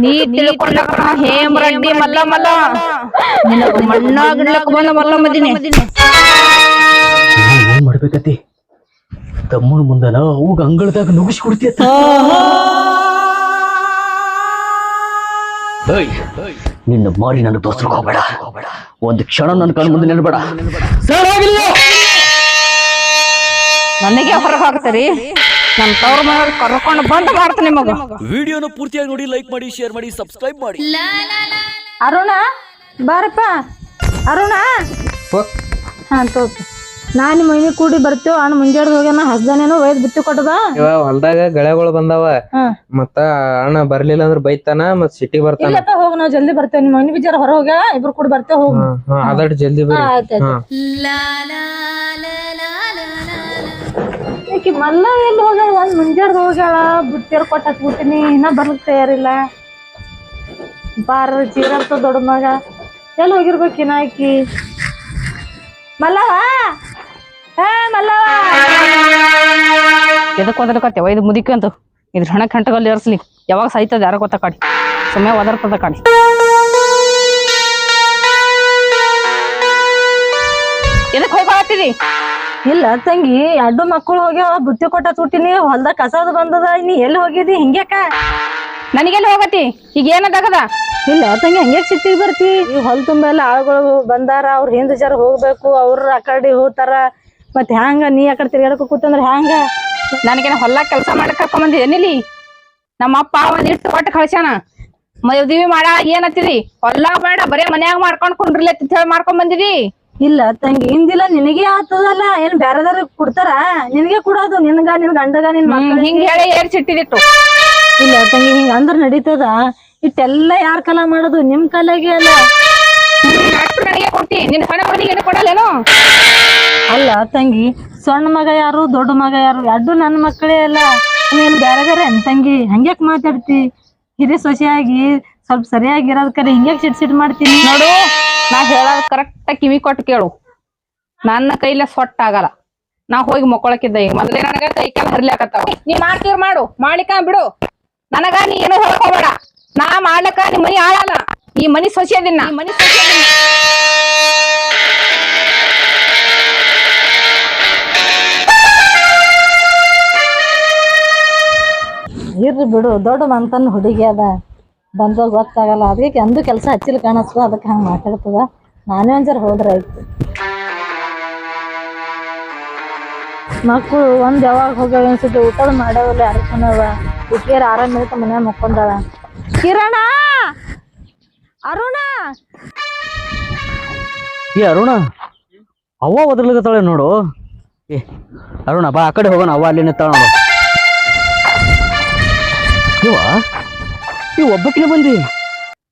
ನೀ ತಿಳ್ಕೊಂಡ ಹೇಮ್ ರೆಡ್ಡಿ ಮಲ್ಲ ಮಲ್ಲ. ನಿನಗ ಮಣ್ಣಾಗಿಡ್ಲಕ್ ಬಂದ ಮಲ್ಲ ಮದಿನಿ ಏನ್ ಮಾಡ್ಬೇಕತಿ ತಮ್ಮನ ಮುಂದನ ಅವಾಗ ಅಂಗಳದಾಗ ನುಗ್ಗಿಸಿ ಕೊಡ್ತೀಯತ್ತ ಏಯ್, ನಿನ್ನ ಮಾರಿ ನನ್ನ ದೋಸ್ತರು ಹೋಗ್ಬೇಡ. ಒಂದು ಕ್ಷಣ ನನ್ನ ಕಣ್ಣು ಮುಂದೆ ನಿಲ್ಬೇಡ. ನನಗೆ ಹೊರಗೆ ಹಾಕ್ತೀರಿ ನನ್ ತವ್ರ ಮನೆಯವ್ರು ಕರ್ಕೊಂಡು ಬಂದ್ ಮಾಡ್ತೀನಿ ನಿಮಗ ವಿಡಿಯೋನ ಪೂರ್ತಿಯಾಗಿ ನೋಡಿ ಲೈಕ್ ಮಾಡಿ ಶೇರ್ ಮಾಡಿ ಸಬ್ಸ್ಕ್ರೈಬ್ ಮಾಡಿ. ಅರುಣ ಬಾರಪ್ಪ. ಅರುಣ. ಹಾ ತೋಪ ನಾನು ಮನೆ ಕೂಡಿ ಬರ್ತೀವಿ ಅಣ್ಣ ಮುಂಜಾನೆ ಹೋಗ್ಯಾನ ಹಸ್ದಾನೇನೋ ಒಯ್ದು ಬಿತ್ತಿ ಕೊಟ್ಟದ. ಇವ ಹೊಲ್ದಾಗ ಗಳೆಗಳು ಬಂದಾವ. ಮತ್ತ ಅಣ್ಣ ಬರ್ಲಿಲ್ಲ ಅಂದ್ರ ಬೈತಾನ ಮತ್ ಸಿಟಿ ಬರ್ತಾನ. ಇಲ್ಲಪ್ಪ ಹೋಗ ನಾವು ಜಲ್ದಿ ಬರ್ತೇವೆ ನಿಮ್ಮ ಮನೆ ಬಿಜಾರ ಹೊರ ಹೋಗ್ಯಾ ಇಬ್ರು ಕೂಡಿ ಬರ್ತೇವೆ ಹೋಗ್. ಹಾ, ಅದಟ್ ಜಲ್ದಿ ಬರ್ರಿ. ಆಯ್ತಾಯ್ತು. ಈಕಿ ಮಲ್ಲ ಎಲ್ಲಿ ಹೋಗ್ಯಾಳ? ಒಂದ್ ಮುಂಜಾನೆ ಹೋಗ್ಯಾಳ. ಬುತ್ತಿಯರ್ ಕೊಟ್ಟ ಹಚ್ಬಿಟ್ಟಿನಿ ಇನ್ನ ಬರ್ಲಿಕ್ ತಯಾರಿಲ್ಲ. ಬಾರ ಚೀರಂತ ದೊಡ್ಡ ಮಗ. ಎಲ್ಲಿ ಹೋಗಿರ್ಬೇಕಿನ ಆಕಿ ಮಲ್ಲವ ಹೇ ಮಲ್ಲವ ಎದಕ್ ಒದರ್ಕತ್ತೇವ ಇದು ಮುದಿಕಂತ ಇದ್ರ ಹಣ ಕಂಟಗಲ್ಲಿ ಏರ್ಸ್ಲಿ ಯಾವಾಗ ಸಾಯ್ತದ ಯಾರ ಗೊತ್ತ ಕಾಡಿ? ಸುಮ್ಮನೆ ಒದರ್ತದ ಕಾಡಿ. ಎದಕ್ ಹೋಗ್ಬಾತಿದಿ ಇಲ್ಲ ತಂಗಿ ಎರಡು ಮಕ್ಕಳು ಹೋಗ್ಯಾವ ಬುತ್ತಿ ಕೊಟ್ಟ ತುಟ್ಟಿನಿ ಹೊಲ್ದಾಗ ಕಸದ ಬಂದದ ನೀ ಎಲ್ಲಿ ಹೋಗಿದಿ ಹಿಂಗ್ಯಾಕ? ನನಗೆಲ್ಲಿ ಹೋಗತಿ? ಈಗ ಏನದಾಗದ? ಇಲ್ಲ ತಂಗಿ ಹಂಗೆ ಸಿಟ್ಟಿಗೆ ಬರ್ತಿ. ಈ ಹೊಲ ತುಂಬ ಎಲ್ಲ ಆಳುಗಳು ಬಂದಾರ ಅವ್ರ ಹಿಂದ ಜರ ಹೋಗ್ಬೇಕು ಅವ್ರ ಆ ಕಡೆ ಹೋಗ್ತಾರ ಮತ್ತೆ ಹ್ಯಾಂಗ ನೀ ಆ ಕಡೆ ತಿರ್ಗಾಡಕ ಕೂತಂದ್ರ ಹ್ಯಾಂಗ? ನನಗೇನ ಹೊಲ ಕೆಲಸ ಮಾಡಕ್ ಕರ್ಕೊಂಡ್ ಏನಿಲಿ ನಮ್ಮ ಅಪ್ಪ ಒಂದ್ ಇಟ್ಟು ಕೊಟ್ಟು ಕಳ್ಸ್ಯಾನ. ಮದುವೆ ಮಾಡ ಏನತ್ತಿದಿ ಹೊಲ ಬೇಡ ಬರೇ ಮನ್ಯಾಗ ಮಾಡ್ಕೊಂಡ್ ಕುಂಡ್ರಿಲ್ಲ ಅಂತ ಹೇಳಿ ಮಾಡ್ಕೊಂಡ್ ಬಂದಿದಿ. ಇಲ್ಲ ತಂಗಿ ಹಿಂದಿಲ್ಲ ನಿನಗೆ ಆತದಲ್ಲ ಏನ್ ಬ್ಯಾರೆದಾರ ಕೊಡ್ತಾರ? ನಿನಗೆ ಕೊಡೋದು ನಿನ್ಗ ನಿನ್ ಗಂಡಗ ನಿನ್ ಮಕ್ಳ ಹಿಂಗ್ ಹೇಳಿ ಏರ್ ಸಿಟ್ಟಿದಿಟ್ಟು. ಇಲ್ಲ ತಂಗಿ ಹಿಂಗ ಅಂದ್ರ ನಡೀತದ. ಇಟ್ಟೆಲ್ಲ ಯಾರ ಕಲ ಮಾಡೋದು? ನಿಮ್ ಕಲೆಗೆ ಅಲ್ಲ. ನನಗೆ ಕೊಟ್ಟಿ. ನಿನ್ ಹಣ ಏನು ಕೊಡಲ್ಲೇನು? ಅಲ್ಲ ತಂಗಿ ಸಣ್ಣ ಮಗ ಯಾರು ದೊಡ್ಡ ಮಗ ಯಾರು? ಎರಡು ನನ್ನ ಮಕ್ಕಳೇ ಅಲ್ಲ. ನೀನ್ ಬ್ಯಾರೆ ಬೇರೆ ಏನ್ ತಂಗಿ? ಹಂಗ್ಯಾಕ್ ಮಾತಾಡ್ತಿ? ಹಿರಿ ಸೊಸೆಯಾಗಿ ಸ್ವಲ್ಪ ಸರಿಯಾಗಿರೋದ್ ಕರೆ ಹಿಂಗ್ಯಾಕ್ ಸಿಟ್ ಸಿಟ್ ಮಾಡ್ತೀನಿ? ನೋಡು ನಾ ಹೇಳೋದು ಕರೆಕ್ಟ್ ಕಿವಿ ಕೊಟ್ಟು ಕೇಳು. ನನ್ನ ಕೈಲೇ ಸೊಟ್ಟ ಆಗಲ್ಲ. ನಾ ಹೋಗಿ ಮಕ್ಕಳಕ್ಕಿದ್ದ ಈಗ. ಮೊದಲೇ ನನಗ ಕೈ ಕಾಲ ಹರ್ಲಾಕತ್ತಾವ ನೀ ಮಾಡ್ತೀರ್ ಮಾಡು. ಮಾಡ್ಲಿಕ್ಕ ಬಿಡು. ನನಗ ನೀ ಏನು ಹೊರಕೋಬೇಡ ನಾ ಮಾಡ್ಲಕ್ಕ ನಿಮ್ ಮನಿ ಆಳಲ್ಲ. ಈ ಮನಿ ಸೊಸೆದಿನ ಈ ಮನಿ ಸೊಸೆದಿನ ಇರ್ರಿ ಬಿಡು. ದೊಡ್ಡ ಮಂತನ್ ಹುಡುಗಿ ಅದ. ಬಂದಾಗ ಗೊತ್ತಾಗಲ್ಲ. ಅದಕ್ಕೆ ಅಂದು ಕೆಲಸ ಹಚ್ಚಿಲ್ಲ ಕಾಣಿಸ್ತದ ಅದಕ್ಕೆ ಹಂಗೆ ಮಾತಾಡ್ತದ. ನಾನೇ ಒಂದ್ಸರಿ ಹೋದ್ರೆ ಆಯ್ತು. ಮಕ್ಕಳು ಒಂದು ಯಾವಾಗ ಹೋಗ್ಯಾವ ಅನ್ಸುತ್ತೆ, ಊಟದ ಮಾಡ್ಯಾವಲ್ಲ ಅರ್ಕೊಂಡವ ಉಟ್ಟಿಯರ್ ಆರಾಮ್ ಇರುತ್ತೆ ಮನ್ಯಾಗ ಮಕ್ಕೊಂದಾಳ ಕಿರಣ! ಅರುಣ! ಏ, ಅರುಣ! ಅವ್ವ ಒದರ್ಲಿಕತ್ತಾಳೆ ನೋಡು. ಏ, ಅರುಣ, ಬಾ, ಆ ಕಡೆ ಹೋಗೋಣ. ಅವ್ವ ಅಲ್ಲಿ ನಿಂತಾಳ ನೋಡು ಈ ಒಬ್ಬಕಿನ ಬಂದಿ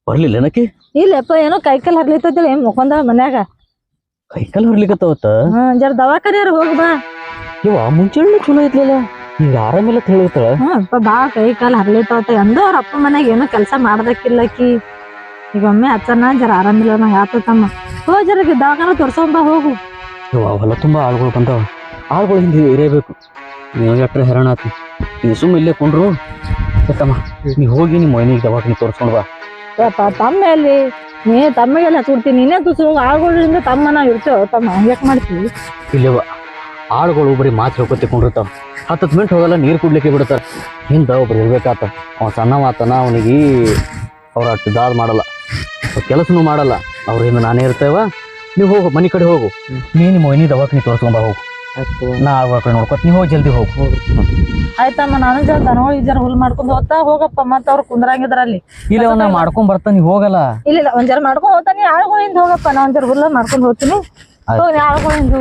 ಬರ್ಲಿಲ್ಲ ಏನಕ್ಕೆ? ಇಲ್ಲಪ್ಪ ಏನೋ ಕೈಕಾಲ್ ಹರ್ಲಿತ್ತೈತಿಲ್ಲ ಮುಖಂದ ಮನ್ಯಾಗ. ಕೈಕಾಲು ಹರ್ಲಿಕತ್ತವತ್ತ? ಜರ ದವಾಖಾನೆಯವ್ರ ಹೋಗಿ ಬಾ. ಇವ ಮುಂಚೆನೆ ಚಲೋ ಐತ್ಲಿಲ್ಲ ಈಗ ಆರಾಮಿಲ್ಲ ತಿಳಿತಾಳ ಅಪ್ಪ ಬಾ ಕೈ ಕಾಲ್ ಹರ್ಲಿತಾವತ್ತ ಎಂದೋ ಅವ್ರ ಅಪ್ಪ ಮನ್ಯಾಗ ಏನೋ ಕೆಲಸ ಮಾಡ್ದಕ್ಕಿಲ್ಲಕಿ ಈಗ ಒಮ್ಮೆ ಹಚ್ಚನ ಜರ ಆರಾಮಿಲ್ಲ ನಂಗೆ ಆತಮ್ಮ ಹೋ ಜರ ದವಾಖಾನ ತೋರ್ಸೋಂಬ ಹೋಗು. ಇವ ಹೊಲ ತುಂಬಾ ಆಳ್ಗಳು ಬಂದವ. ಆಳ್ಗಳು ಹಿಂದೆ ಇರಬೇಕು ನೀವು ಎಟ್ರೆ ಹೆರಣ ಆತಿ ನೀವು ಸುಮ್ಮ ಇಲ್ಲೇ ಕೊಂಡ್ರು. ತಮ್ಮ ನೀ ಹೋಗಿ ನಿಮ್ಮ ಮನೆಗೆ ದವಾಖಾನೆ ತೋರಿಸ್ಕೊಂಡು ಬಾ. ಯಪ್ಪ ತಮ್ಮ ಎಲ್ಲಿ ನೀ ತಮ್ಮಗೆಲ್ಲ ಹಚ್ಬಿಡ್ತೀನಿ ನೀನೇ ತುಸು ಹೋಗಿ. ಆಳ್ಗಳಿಂದ ತಮ್ಮ ನಾವ್ ಇರ್ತೇವ ತಮ್ಮ ಯಾಕೆ ಮಾಡ್ತೀವಿ? ಇಲ್ಲವ ಆಳುಗಳು ಬರೀ ಮಾತು ಹೇಳ್ಕೊತಿಕೊಂಡಿರ್ತಾವ ಹತ್ತು ಮಿನಿಟ್ ಹೋಗಲ್ಲ ನೀರು ಕುಡ್ಲಿಕ್ಕೆ ಬಿಡ್ತಾರ. ಹಿಂದ ಒಬ್ರು ಇರ್ಬೇಕಾತ. ಅವ್ನು ಸಣ್ಣ ಮಾತನ ಅವನಿಗೆ ಅವ್ರ ಅಷ್ಟು ದಾದ್ ಮಾಡಲ್ಲ. ಕೆಲಸನೂ ಮಾಡಲ್ಲ. ಅವ್ರ ಹಿಂದೆ ನಾನೇ ಇರ್ತೇವ ನೀವು ಹೋಗು ಮನೆ ಕಡೆ ಹೋಗು. ನೀ ನಿಮ್ಮ ಮನೆ ದವಾಖಾನೆ ತೋರಿಸ್ಕೊಂಬ ಹೋಗು. ನಾ ಆ ಕಡೆ ನೋಡ್ಕೊತ ನೀವು ಹೋಗಿ ಜಲ್ದಿ ಹೋಗು. ಆಯ್ತಮ್ಮ ನಾನು ಜರ ದನಗಳು ಜರ ಹುಲ್ ಮಾಡ್ಕೊಂಡು ಹೋಗ್ತಾ ಹೋಗಪ್ಪ ಮತ್ತ ಅವ್ರು ಕುಂದ್ರಂಗಿದ್ರ ಅಲ್ಲಿ. ಇಲ್ಲ ಒಂದ್ ಮಾಡ್ಕೊಂಡ್ ಬರ್ತಾ ನೀವು ಹೋಗಲ್ಲ. ಇಲ್ಲ ಇಲ್ಲ ಒಂದ್ ಜರ ಮಾಡ್ಕೊಂಡ್ ಹೋಗ್ತಾನೆ ಆಳ್ಗಳಿಂದ ಹೋಗಪ್ಪ ನಾ ಒಂದ್ ಜರ ಹುಲ್ಲ ಮಾಡ್ಕೊಂಡ್ ಹೋಗ್ತೀನಿ. ಹೋಗಿ ಆಳ್ಗಳಿಂದ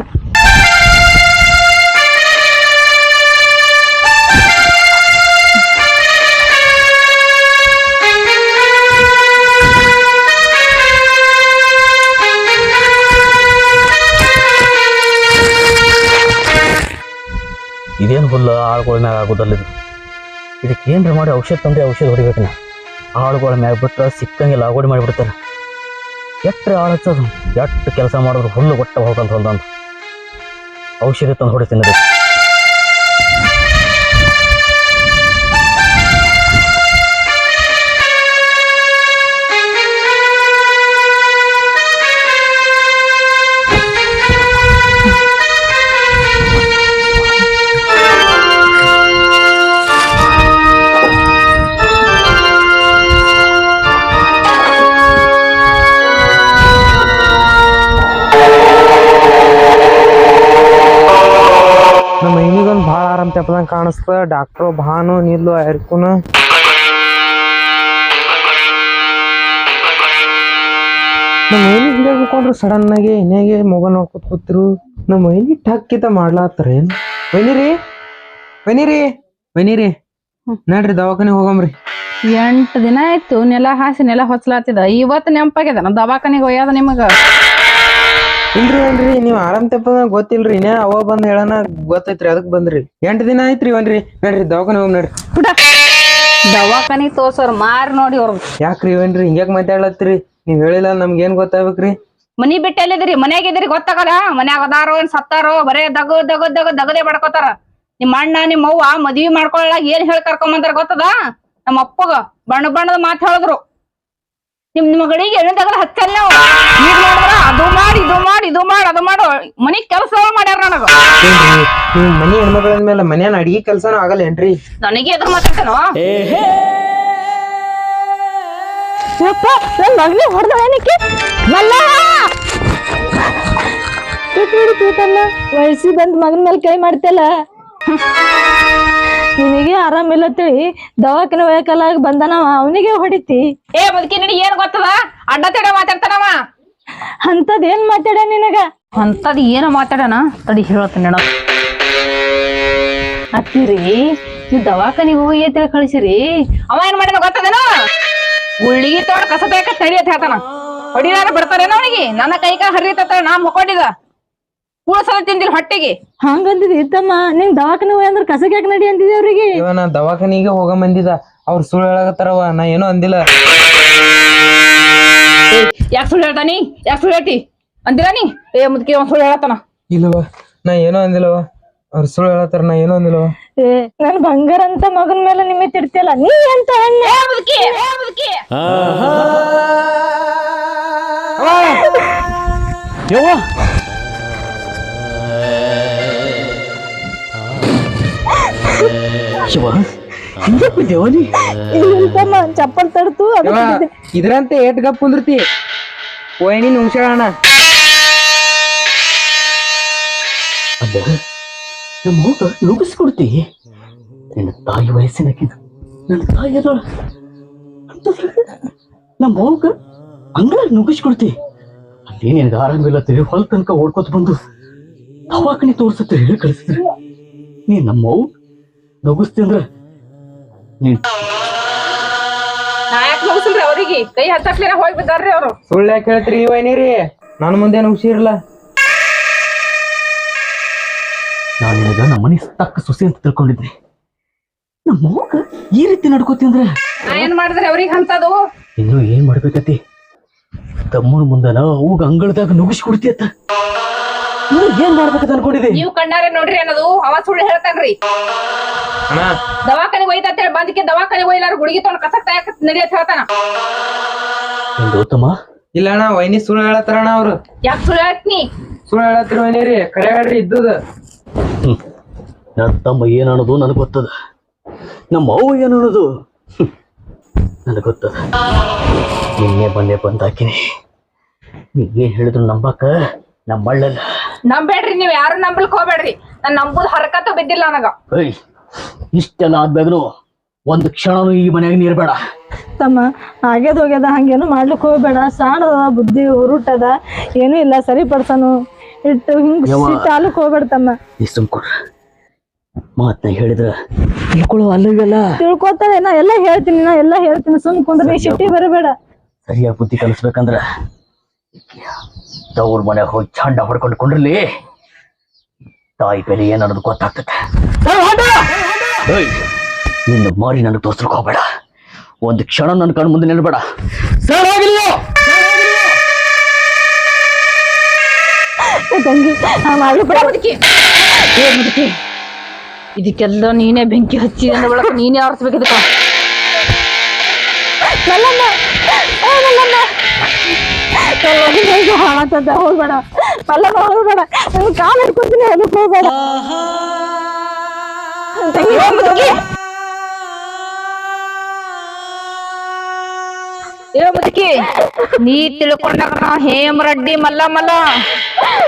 ಇದೇನು ಹುಲ್ಲು? ಆಳುಗಳ ಮ್ಯಾಗ ಆಗೋದಲ್ಲ ಇದು. ಇದಕ್ಕೆ ಏನ್ರ ಮಾಡಿ ಔಷಧ ತಂದ್ರೆ ಔಷಧ ಹೊಡಿಬೇಕು ನಾ ಆಳುಗಳ ಮ್ಯಾಗ ಬಿಟ್ರೆ ಸಿಕ್ಕಂಗಿಲ್ಲ, ಆಗೋಡಿ ಮಾಡಿಬಿಡ್ತಾರೆ. ಎಟ್ಟರೆ ಆಳು ಹಚ್ಚೋದು? ಎಷ್ಟು ಕೆಲಸ ಮಾಡಿದ್ರು ಹುಲ್ಲು ಒಟ್ಟ ಹೋಗಲ್ಲ ಹೊಲ್ದಂದು ಔಷಧಿ ತಂದು ಹೊಡಿತೀನಿ ಅದಕ್ಕೆ. ತೆಪ್ಪದಂಗ ಕಾಣಿಸ್ತ. ಡಾಕ್ಟ್ರು ಭಾನು ನಿಲ್ಲು ಅರ್ಕುನು ನಮ್ಮ ಮೈಲಿ ಹಿಂಗೆ ಕೂತ್ಕೊಂಡ್ರು ಸಡನ್ ಆಗಿ ಇನ್ನೇಗೆ ಮೊಬೈಲ್ ನೋಡ್ಕೊತ ಕೂತ್ರು. ನಮ್ಮ ಮೈಲಿ ಟಕ್ಕಿತ ಮಾಡ್ಲಾತ್ರಿ. ಬನ್ನಿರಿ ಬನ್ನಿರಿ ಬನ್ನಿರಿ ನಡ್ರಿ ದವಾಖಾನೆ ಹೋಗಮ್ರಿ. ಎಂಟು ದಿನ ಆಯ್ತು ನೆಲ ಹಾಸಿ ನೆಲ ಹೊಚ್ಲಾತಿದ ಇವತ್ತು ನೆಂಪಾಗ್ಯದ ನಾ ದವಾಖಾನೆಗೆ ಒಯ್ಯದ ನಿಮಗ. ಇಲ್ರಿ ಅಲ್ರಿ ನೀವ್ ಆರಾಮ್ ತೆಪ್ಪದ ಗೊತ್ತಿಲ್ರಿ. ಇನ್ನ ಅವ ಬಂದ್ ಹೇಳನ ಗೊತ್ತೈತ್ರಿ ಅದಕ್ ಬಂದ್ರಿ. ಎಂಟ್ ದಿನ ಆಯ್ತ್ರಿ ಒನ್ರಿ ನಡ್ರಿ ದವಾಖಾನೆ ಹೋಗ್ ನಡ್ರಿ. ದವಾಖಾನಿ ತೋರ್ಸೋರ್ ಮಾರ್ ನೋಡಿ ಅವ್ರ. ಯಾಕ್ರಿ ಏನ್ರಿ ಹಿಂಗ್ಯಾಕ್ ಮಾತಾಡ್ಲತ್ರಿ ನೀವ್ ಹೇಳಿಲ್ಲ ನಮ್ಗೆ ಏನ್ ಗೊತ್ತಾಗ್ಬೇಕ್ರಿ? ಮನಿ ಬಿಟ್ಟು ಎಲ್ಲಿದ್ರಿ ಮನ್ಯಾಗ ಇದ್ರಿ ಗೊತ್ತಾಗಲ್ಲ? ಮನ್ಯಾಗ ಅದಾರೋ ಏನ್ ಸತ್ತಾರೋ ಬರೇ ದಗು ದಗ ದಗ ದಗದೆ ಬಡ್ಕೋತಾರ ನಿಮ್ ಅಣ್ಣ ನಿಮ್ ಅವ್ವ ಮದ್ವಿ ಮಾಡ್ಕೊಳ್ಳಾಗ ಏನ್ ಹೇಳಿ ಕರ್ಕೊಂಬಂದಾರ ಗೊತ್ತದ? ನಮ್ಮ ಅಪ್ಪಗ ಬಣ್ಣ ಬಣ್ಣದ ಮಾತ್ ಹೇಳಿದ್ರು. ನಿಮ್ ನಿಮ್ಮ ಮಗಳಿಗೆ ಎಣ್ಣೆ ತಗದ ಹಚ್ಚಲ್ಲ ನಾವು. ಈಗ ನೋಡಿದ್ರ ಅದು ಮಾಡಿ ಇದು ಮಾಡಿ ಇದು ಮಾಡಿ ಅದು ಮಾಡು. ಮನಿ ಕೆಲಸ ಮಾಡ್ಯಾರ ನನಗ. ಏನ್ರಿ ನೀವ್ ಮನಿ ಹೆಣ್ಮಗಳ ಮೇಲೆ ಮನ್ಯಾನ ಅಡಿಗೆ ಕೆಲ್ಸನೂ ಆಗಲ್ಲೇನ್ರಿ? ನನಗೆ ಎದುರು ಮಾತಾಡ್ತಾನೋ? ಯಪ್ಪ ನನ್ ಮಗನೇ ಹೊಡೆದ ಏನಕ್ಕೆ? ಮಲ್ಲ! ವಯಸ್ಸಿ ಬಂದ್ ಮಗನ ಮೇಲೆ ಕೈ ಮಾಡ್ತಲ್ಲ ಆರಾಮಿಲ್ಲ ತಿಳಿ ದವಾಖಾನೆ ಒಯ್ಯಕಲ್ಲ ಬಂದನವ ಅವನಿಗೆ ಹೊಡಿತಿ. ಏ ಮುದುಕಿ ನಡಿ ಏನ್ ಗೊತ್ತದ? ಅಡ್ಡ ತಡ ಮಾತಾಡ್ತಾನವ ಅಂತದ್ ಏನ್ ಮಾತಾಡ ನಿನಗ? ಅಂತದ್ ಏನ ಮಾತಾಡನ ತಡಿ ಹೇಳ್ತೀನಿ ನೋಡ. ಅತ್ತಿರಿ ನೀವು ದವಾಖಾನಿಗೆ ಹೋಗಿ ಅಂತ ಕಳಿಸಿರಿ? ಅವ ಏನ್ ಮಾಡ್ಯಾನ ಗೊತ್ತದೇನ? ಉಳ್ಳಿಗೆ ತೋಡ ಕಸ ಬೇಕ ತಡಿ ಅಂತ ಹೇಳ್ತಾನ. ಹೊಡಿಲಾರ ಬಿಡ್ತಾರೇನೋ ಅವನಿಗೆ? ನನ್ನ ಕೈ ಕೈ ಹರಿತತ್ತ ನಾ ಮುಕ್ಕೊಂಡಿದ ಕೂಳಸಲ ತಿಂದಿಲ್ಲ ಹೊಟ್ಟಿಗೆ. ಹಂಗಂದಿದಿ ತಮ್ಮ ನಿಂಗ್ ದವಾಖಾನೆ ಹೋಯ್ ಅಂದ್ರ ಕಸಕ್ ಯಾಕೆ ನಡಿ ಅಂದಿದಿ ಅವ್ರಿಗೆ. ಇವ ನಾ ದವಾಖಾನಿಗೆ ಹೋಗ ಮಂದಿದ ಅವ್ರ ಸುಳ್ಳು ಹೇಳಕತ್ತಾರವ ನಾ ಏನೋ ಅಂದಿಲ್ಲ. ಯಾಕೆ ಸುಳ್ಳು ಹೇಳ್ತಾನಿ ಯಾಕೆ ಸುಳ್ಳು ಹೇಳ್ತಿ? ಅಂದಿರ ನೀ? ಏ ಮುದ್ಕೆ ಒಂದ್ ಸುಳ್ಳು ಹೇಳತ್ತಾನ. ಇಲ್ಲವ ನಾ ಏನೋ ಅಂದಿಲ್ಲವ ಅವ್ರ ಸುಳ್ಳು ಹೇಳತ್ತಾರ ನಾ ಏನೋ ಅಂದಿಲ್ಲವ ಏ ನನ್ ಬಂಗಾರ ಅಂತ ಮಗನ್ ಮೇಲೆ ನಿಮಿತ್ ಇಡ್ತಿಯಲ್ಲ ನೀ ಎಂತ ಹೆಣ್ಣೆ? ಏ ಮುದುಕಿ ಏ ಮುದುಕಿ. ಯವ್ವ ಶಿವ ಹಿಂಗೆ. ಬಿದ್ದೇವ ನೀ ಚಪ್ಪಲ್ ತಡ್ತು ಅದು ಇದ್ರಂತೆ ಏಟ್ ಗಪ್ ಕುಂದಿರ್ತಿ. ಓಯ್ನಿ ನುಂಗ್ಸ್ಯಾಳಣ್ಣ ಅದ ನಮ್ಮ ಹೋಗ ನುಗ್ಗಿಸ್ಕೊಡ್ತಿ ನಿನ್ನ ತಾಯಿ ವಯಸ್ಸಿನಕ್ಕಿಂತ ನನ್ನ ತಾಯಿ ಅದೋಳ. ನಮ್ಮ ಹೋಗ ಹಂಗ ನುಗ್ಗಿಸ್ಕೊಡ್ತಿ ಅಲ್ಲಿ ನಿನಗೆ ಆರಾಮಿಲ್ಲ ತಿಳಿ ಹೊಲ ತನಕ ಓಡ್ಕೊತ ಬಂದು ದವಾಖಾನೆ ತೋರ್ಸತ್ತೆ ಹೇಳಿ ಕಳಿಸಿದ್ರೆ. ನೀ ನಮ್ಮ ಅವು ನುಗ್ಗಿಸ್ತಿ ಅಂದ್ರ ನಾ ಯಾಕೆ ಮುಗಿಸಿಲ್ರಿ ಅವ್ರಿಗೆ. ಕೈ ಹತ್ತಕ್ಲಿನ ಹೋಗಿ ಬಿದ್ದಾರ್ರಿ ಅವ್ರು. ಸುಳ್ಳು ಯಾಕೆ ಹೇಳ್ತೀರಿ ವೈನಿರಿ? ನನ್ನ ಮುಂದೆ ನುಗ್ಸಿರಲ್ಲ ನಾನು ನಿನಗ ನಮ್ಮ ಮನೆ ತಕ್ಕ ಸೊಸೆ ಅಂತ ತಿಳ್ಕೊಂಡಿದ್ದೆ. ನಮ್ಮ ಈ ರೀತಿ ನಡ್ಕೋತಿಂದ್ರ? ನಾ ಏನ್ ಮಾಡಿದ್ರಿ ಅವ್ರಿಗೆ ಅಂತದು ಇನ್ನು ಏನ್ ಮಾಡ್ಬೇಕತಿ ತಮ್ಮನ ಮುಂದನ ಅವಾಗ ಅಂಗಳದಾಗ ನುಗ್ಗಿಸ್ಕೊಡ್ತಿ ಇನ್ನು ಏನ್ ಮಾಡ್ಬೇಕು ಅನ್ಕೊಂಡಿದ್ದೆ ನೀವು ಕಣ್ಣಾರೆ ನೋಡ್ರಿ ಅನ್ನೋದು ಅವ ಸುಳ್ಳು ಹೇಳ್ತಾನ್ರಿ. ಅಣ್ಣ. ದವಾಖಾನೆ ಒಯ್ದ ಅಂತ ಹೇಳಿ ಬಂದಕ್ಕೆ ದವಾಖಾನೆ ಒಯ್ಲಾರ ಗುಳಿಗೆ ತೊಗೊಂಡು ಕಸಕ್ ತಯಾರ ನಡಿಯತ್ ಹೇಳ್ತಾನ. ಗೌತಮ? ಉತ್ತಮ ಇಲ್ಲ ಅಣ್ಣ ವೈನಿ ಸುಳ್ಳು ಹೇಳತ್ತಾರಣ್ಣ ಅವ್ರು. ಯಾಕೆ ಸುಳ್ಳು ಹೇಳ್ತೀನಿ? ಸುಳ್ಳು ಹೇಳತ್ತೀರಿ ವೈನಿರಿ ಕರೆ ಹೇಳ್ರಿ ಇದ್ದದ. ನನ್ನ ತಮ್ಮ ಏನ್ ಅನ್ನೋದು ನನಗೆ ಗೊತ್ತದ. ನಮ್ಮ ಅವ್ವ ಏನು ಅನ್ನೋದು? ನನಗೆ ಗೊತ್ತದ. ನಿನ್ನೆ ಬಂದೆ ಬಂದಾಕಿನಿ. ನೀ ಏನ್ ಹೇಳಿದ್ರು ನಂಬಾಕ ನಮ್ಮ ಮಳ್ಳಲ್ಲ ನಂಬೇಡ್ರಿ ನೀವ್ ಯಾರು ನಂಬಲ್ಕ್ ಹೋಗ್ಬೇಡ್ರಿ. ನಾನ್ ನಂಬುದ್ ಹರಕತ್ತ ಬಿದ್ದಿಲ್ಲ ನನಗ. ಏಯ್ ಇಷ್ಟೆಲ್ಲ ಆದ್ಮ್ಯಾಗನು ಒಂದು ಕ್ಷಣನು ಈ ಮನ್ಯಾಗ ನೀರ್ಬೇಡ. ತಮ್ಮ ಆಗ್ಯದ ಹೋಗ್ಯದ ಹಂಗೇನು ಮಾಡ್ಲಿಕ್ ಹೋಗ್ಬೇಡ. ಸಾಣದ ಬುದ್ಧಿ ಉರುಟದ ಏನೂ ಇಲ್ಲ ಸರಿಪಡ್ಸನು. ಇಟ್ಟು ಹಿಂಗ್ ಯವ್ವ. ಹೋಗ್ಬೇಡ ತಮ್ಮ. ಸುಮ್ಕೊಡ್ರ ಮಾತ್ನ ಹೇಳಿದ್ರ ತಿಳ್ಕೊಳ್ಳೋ ಅಲ್ಲವೆಲ್ಲ ತಿಳ್ಕೊತಾಳೆ ನಾ ಎಲ್ಲ ಹೇಳ್ತೀನಿ ನಾ ಎಲ್ಲ ಹೇಳ್ತೀನಿ. ಸುಮ್ ಕುಂದ್ರ ನೀ ಸಿಟ್ಟಿ ಬರಬೇಡ. ಸರಿಯಾಗಿ ಬುದ್ಧಿ ಕಲಿಸ್ಬೇಕಂದ್ರ ತವ್ರ ಮನೆಗೆ ಹೋಗಿ ಚಂಡ ಹೊಡ್ಕೊಂಡು ಕೊಂಡ್ರಲ್ಲಿ ತಾಯಿ ಬೆಲೆ ಏನ್ ಅನ್ನೋದು ಗೊತ್ತಾಗ್ತದೆ. ನಿನ್ನ ಮಾರಿ ನನಗೆ ತೋರ್ಸಕ್ ಹೋಗ್ಬೇಡ. ಒಂದು ಕ್ಷಣ ನನ್ನ ಕಣ್ಣು ಮುಂದೆ ನಿಲ್ಬೇಡ. ಸರ್ ಆಗಿಲ್ಲ ಇದಕ್ಕೆಲ್ಲ ನೀನೇ ಬೆಂಕಿ ಹಚ್ಚಿ ಬಳಕ ನೀನೇ ಆರಿಸ್ಬೇಕು ಹಾಳಾಗ್ತದ ಹೋಗ್ಬೇಡ. ಮಲ್ಲಮ್ಮ ಹೋಗ್ಬೇಡ. ನನ್ ಕಾಲ್ ಹಿಡ್ಕೊತೀನಿ ಅದಕ್ಕೆ ಹೋಗ್ಬೇಡ. ಮುದುಕಿ ಏ ಮುದುಕಿ ನೀ ತಿಳ್ಕೊಂಡಾಗ ನಾ ಹೇಮರಡ್ಡಿ ಮಲ್ಲ ಮಲ್ಲ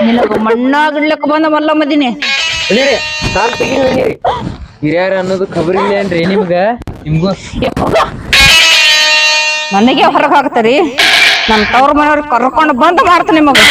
ನಿನಗ ಮಣ್ಣಾಗಿಡ್ಲಕ್ ಬಂದ ಮಲ್ಲ ಮದಿನಿ ಹಿರಿಯರ ಅನ್ನೋದು ಖಬರ್ ಇಲ್ಲೇನ್ರಿ ನಿಮ್ಗ? ನಿಮ್ಗೂ? ನನಗೆ ಹೊರಗೆ ಹಾಕ್ತಾರಿ. ನಮ್ಮ ತವ್ರ ಮನೆಯವ್ರಿಗೆ ಕರ್ಕೊಂಡು ಬಂದು ಮಾಡ್ತೀನಿ ನಿಮಗೆ.